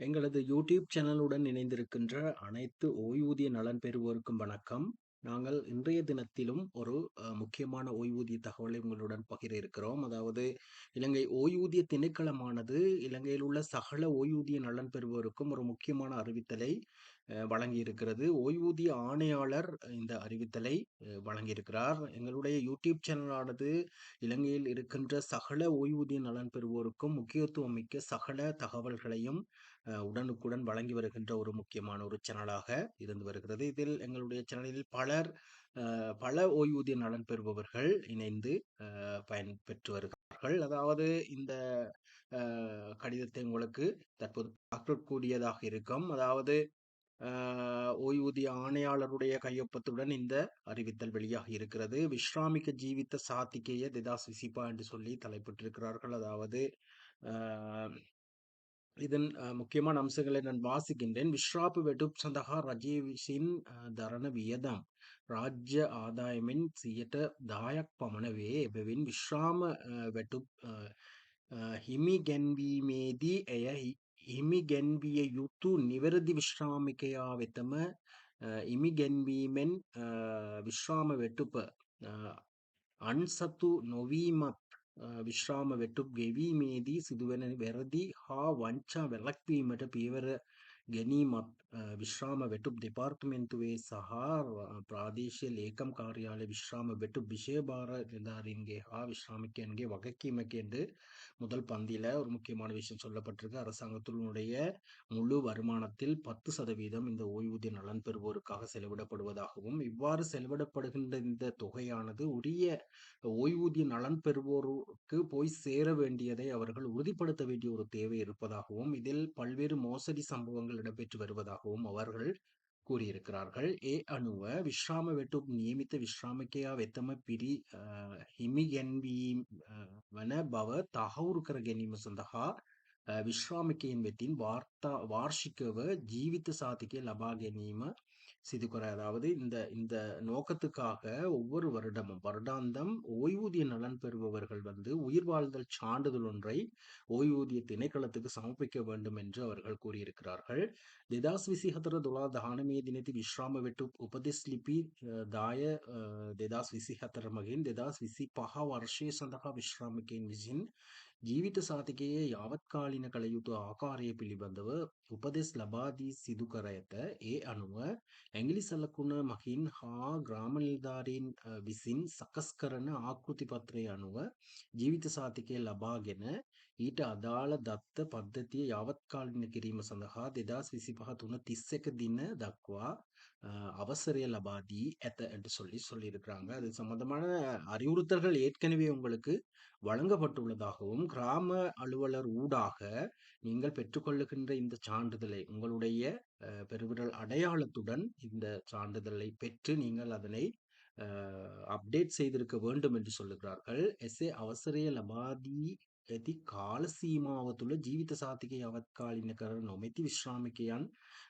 எங்களது யூடியூப் சேனலுடன் இணைந்திருக்கின்ற அனைத்து ஓய்வூதிய நலன் பெறுவோருக்கும் வணக்கம். நாங்கள் இன்றைய தினத்திலும் ஒரு முக்கியமான ஓய்வூதிய தகவலை உங்களுடன் பகிர இருக்கிறோம். அதாவது இலங்கை ஓய்வூதிய திணைக்களமானது இலங்கையில் உள்ள சகல ஓய்வூதிய நலன் பெறுவோருக்கும் ஒரு முக்கியமான அறிவித்தலை வழங்கியிருக்கிறது. ஓய்வூதிய ஆணையாளர் இந்த அறிவித்தலை வழங்கியிருக்கிறார். எங்களுடைய யூடியூப் சேனலானது இலங்கையில் இருக்கின்ற சகல ஓய்வூதிய நலன் பெறுவோருக்கும் முக்கியத்துவம் மிக்க சகல தகவல்களையும் உடனுக்குடன் வழங்கி வருகின்ற ஒரு முக்கியமான ஒரு சேனலாக இருந்து வருகிறது. இதில் எங்களுடைய சேனலில் பலர் பல ஓய்வூதிய நலன் பெறுபவர்கள் இணைந்து பயன்பெற்று வருகிறார்கள். அதாவது இந்த கடிதத்தை உங்களுக்கு தற்போது பார்க்கக்கூடியதாக இருக்கும். அதாவது ஓய்வூதிய ஆணையாளருடைய கையொப்பத்துடன் இந்த அறிவித்தல் வெளியாகி இருக்கிறது. "விஸ்ராமிக ஜீவித சாத்திகேய தெதாஸ் விசிபா" என்று சொல்லி தலைப்பிட்டிருக்கிறார்கள். அதாவது அ இதன் அ முக்கியமான அம்சங்களை நான் வாசிக்கின்றேன். "විශ්‍රාප වැටුප් සඳහා රජය විසින් දරන වියදම් රාජ්‍ය ආදායමෙන් සියයට දායක් පමණ වේ. එබැවින් විශ්‍රාම වැටුප් හිමිගැන්වීමේදී එය හිමිගැන්විය යුතු නිවැරදි විශ්‍රාමිකයා වෙතම හිමිගැන්වීමෙන් විශ්‍රාම වැටුප අන්සතු නොවීමත් විශ්‍රාම වැටුප් ගෙවීමේදී සිදුවන වැරදි හා වංචා වැළැක්වීමට පියවර ගැනීමත් විශ්‍රාම වෙටුප් දෙපාර්තමෙන්න්තුවේ සහ ප්‍රාදේශය ලේකම් කාර්යාලය විශ්‍රාම වෙටු විෂයභාර නිධාරීන්ගේ හා විශ්‍රාමිකයන්ගේ வகைக்கீமைக்கு முதல் பந்தியில் ஒரு முக்கியமான விஷயம் சொல்லப்பட்டிருக்கு அரசாங்கத்தினுடைய முழு வருமானத்தில் பத்து சதவீதம் இந்த ஓய்வூதிய நலன் பெறுவோருக்காக செலவிடப்படுவதாகவும் இவ்வாறு செலவிடப்படுகின்ற இந்த தொகையானது உரிய ஓய்வூதிய நலன் பெறுவோருக்கு போய் சேர வேண்டியதை அவர்கள் உறுதிப்படுத்த வேண்டிய ஒரு தேவை இருப்பதாகவும் இதில் பல்வேறு மோசடி சம்பவங்கள் மாற்றங்கள் இடம்பெற்று வருவதாகவும் அவர்கள் கூறியிருக்கிறார்கள். ஏ அணுவ விஸ்ராம வெட்டு நியமித்த විශ්‍රාමකයා වෙතම පිරි හිමි ගැන්වීම වන බව තහවුරු කර ගැනීම සඳහා විශ්‍රාමිකයින් වෙතින් වාර්තා වාර්ෂිකව ජීවිත සාතිකය ලබා ගැනීම සිදු කර" அதாவது இந்த இந்த நோக்கத்துக்காக ஒவ்வொரு வருடமும் வருடாந்தம் ஓய்வூதிய நலன் பெறுபவர்கள் வந்து உயிர்வாழ்தல் சான்றிதழ் ஒன்றை ஓய்வூதிய திணைக்களத்துக்கு சமர்ப்பிக்க வேண்டும் என்று அவர்கள் கூறியிருக்கிறார்கள். "දෙදාස් විසිහතර දොළා දහනවය දිනේදී විශ්‍රාම වැටුප් උපදෙස් ලිපි දාය දෙදාස් විසිහතර මගින් දෙදාස් විසිපහ වර්ෂය සඳහා විශ්‍රාමිකයින් විසින් ජීවිත සාතිකයේ යාවත්කාලින කළ යුතු ආකාරය පිළිබඳව උපදෙස් ලබා දී සිදු කර ඇත. ඒ අනුව ඇඟිලි සලකුණ මගින් හා ග්‍රාම නිලධාරීන් විසින් සකස් කරන ආකෘති පත්‍රය අනුව ජීවිත සාතිකය ලබාගෙන ඊට අදාළ දත්ත පද්ධතිය යාවත්කාලින කිරීම සඳහා දෙදාස් විසිපහ තුන තිස් එක දින දක්වා அவசர லபாதி எத்த என்று சொல்லி சொல்லியிருக்கிறாங்க. அது சம்பந்தமான அறிவுறுத்தல்கள் ஏற்கனவே உங்களுக்கு வழங்கப்பட்டுள்ளதாகவும் கிராம அலுவலர் ஊடாக நீங்கள் பெற்றுக்கொள்ளுகின்ற இந்த சான்றிதழை உங்களுடைய பெருவிரல் அடையாளத்துடன் இந்த சான்றிதழை பெற்று நீங்கள் அதனை அப்டேட் செய்திருக்க வேண்டும் என்று சொல்லுகிறார்கள். எஸ்ஏ அவசரிய லபாதி ඇති කාල සීමාව තුළ ජීවිත සාතිකය යාවත්කාලින කර නොමැති විශ්‍රාමිකයන්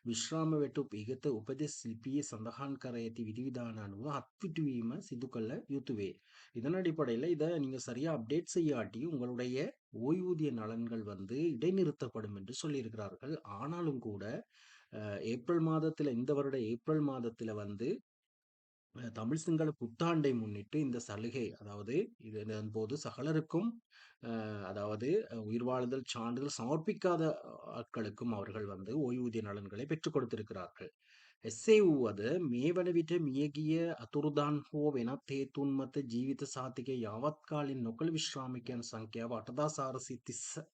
විශ්‍රාම වැටුප් ඉහත උපදෙස් ලිපියේ සඳහන් කර ඇති විධිවිධාන අනුව අත්විටුවීම සිදු කළ යුතු වේ." இதன் அடிப்படையில இத நீங்க சரியா அப்டேட் செய்யாட்டி உங்களுடைய ஓய்வூதிய நலன்கள் வந்து இடைநிறுத்தப்படும் என்று சொல்லியிருக்கிறார்கள். ஆனாலும் கூட அ ஏப்ரல் மாதத்தில இந்த வருட ஏப்ரல் மாதத்தில வந்து அ தமிழ் சிங்கள புத்தாண்டை முன்னிட்டு இந்த சலுகை அதாவது இதன் போது சகலருக்கும் அ அதாவது உயிர்வாழ்தல் சான்றிதழ் சமர்ப்பிக்காத ஆட்களுக்கும் அவர்கள் வந்து ஓய்வூதிய நலன்களை பெற்றுக் கொடுத்திருக்கிறார்கள். එසේ වුවද මේ වන විට මියගිය අතුරුදන් හෝ වෙනත් හේතුන් මත ජීවිත සාතිකය යාවත්කාලින් නොකළ විශ්‍රාමිකයන් සංඛ්‍යාව 8433ක්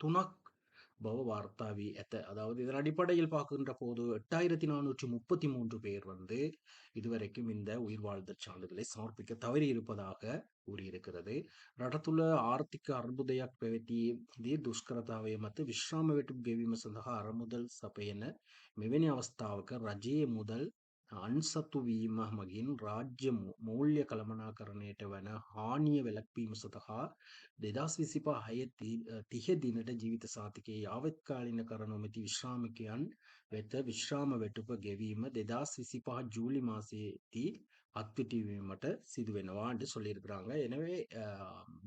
பவ வார்த்தா பவவார்த்தாவி எத்த அதாவது இதன் அடிப்படையில் பார்க்கின்ற போது எட்டாயிரத்தி நானூற்றி முப்பத்தி மூன்று பேர் வந்து இதுவரைக்கும் இந்த உயிர் வாழ்தல் சான்றிதழை சமர்ப்பிக்க தவறி இருப்பதாக கூறியிருக்கிறது. நடத்துள்ள ಆರ್ಥಿಕ ಅರ್ಬುದಯ ಪ್ರವೃತ್ತಿ ದಿ துஷ்கரதாவை ಮತ್ತು ವಿಶ್ರಾಮ ವೇಟು ಬೇವಿಮ ಸಂದಹ ಅರಮುದಲ್ ಸಭೆಯನ್ನ ಮೆವೆನೆ ಅವಸ್ಥಾವಕ ರಜೆ ಮೊದಲ್ අන්සතු වීම මගින් රාජ්‍ය මූල්‍ය කළමනාකරණයට වන හානිය වැළැක්වීම සඳහා 2025 30 දිනට ජීවිත සාතිකයේ යාවත්කාලින කර නොමැති විශ්‍රාමිකයන් වෙත විශ්‍රාම වැටුප ගෙවීම 2025 ජූලි මාසයේදී அத்துட்டிவீமට சிதுவெனவாண்டு சொல்லியிருக்கிறாங்க எனவே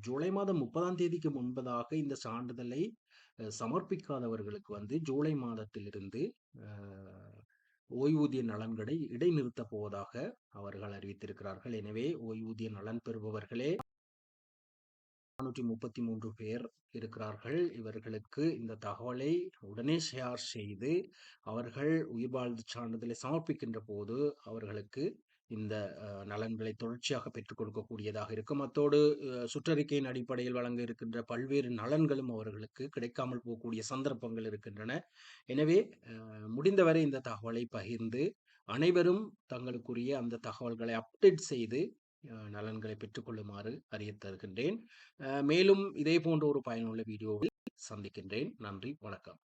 ஜூலை மாதம் முப்பதாம் தேதிக்கு முன்பதாக இந்த சான்றிதழை சமர்ப்பிக்காதவர்களுக்கு வந்து ஜூலை மாதத்திலிருந்து ஓய்வூதிய நலன்களை இடைநிறுத்தப் போவதாக அவர்கள் அறிவித்திருக்கிறார்கள். எனவே ஓய்வூதிய நலன் பெறுபவர்களே 433 பேர் இருக்கிறார்கள். இவர்களுக்கு இந்த தகவலை உடனே ஷேர் செய்து, அவர்கள் உயிர்வாழ்வு சான்றிதழை சமர்ப்பிக்கின்ற போது, அவர்களுக்கு இந்த நலன்களை தொடர்ச்சியாக பெற்றுக் கொடுக்கக்கூடியதாக இருக்கும். அத்தோடு சுற்றறிக்கையின் அடிப்படையில் வழங்க இருக்கின்ற பல்வேறு நலன்களும் அவர்களுக்கு கிடைக்காமல் போகக்கூடிய சந்தர்ப்பங்கள் இருக்கின்றன. எனவே முடிந்தவரை இந்த தகவலை பகிர்ந்து, அனைவரும் தங்களுக்குரிய அந்த தகவல்களை அப்டேட் செய்து நலன்களை பெற்றுக்கொள்ளுமாறு அறியத்தருகின்றேன் மேலும் இதே போன்ற ஒரு பயனுள்ள வீடியோவில் சந்திக்கின்றேன். நன்றி, வணக்கம்.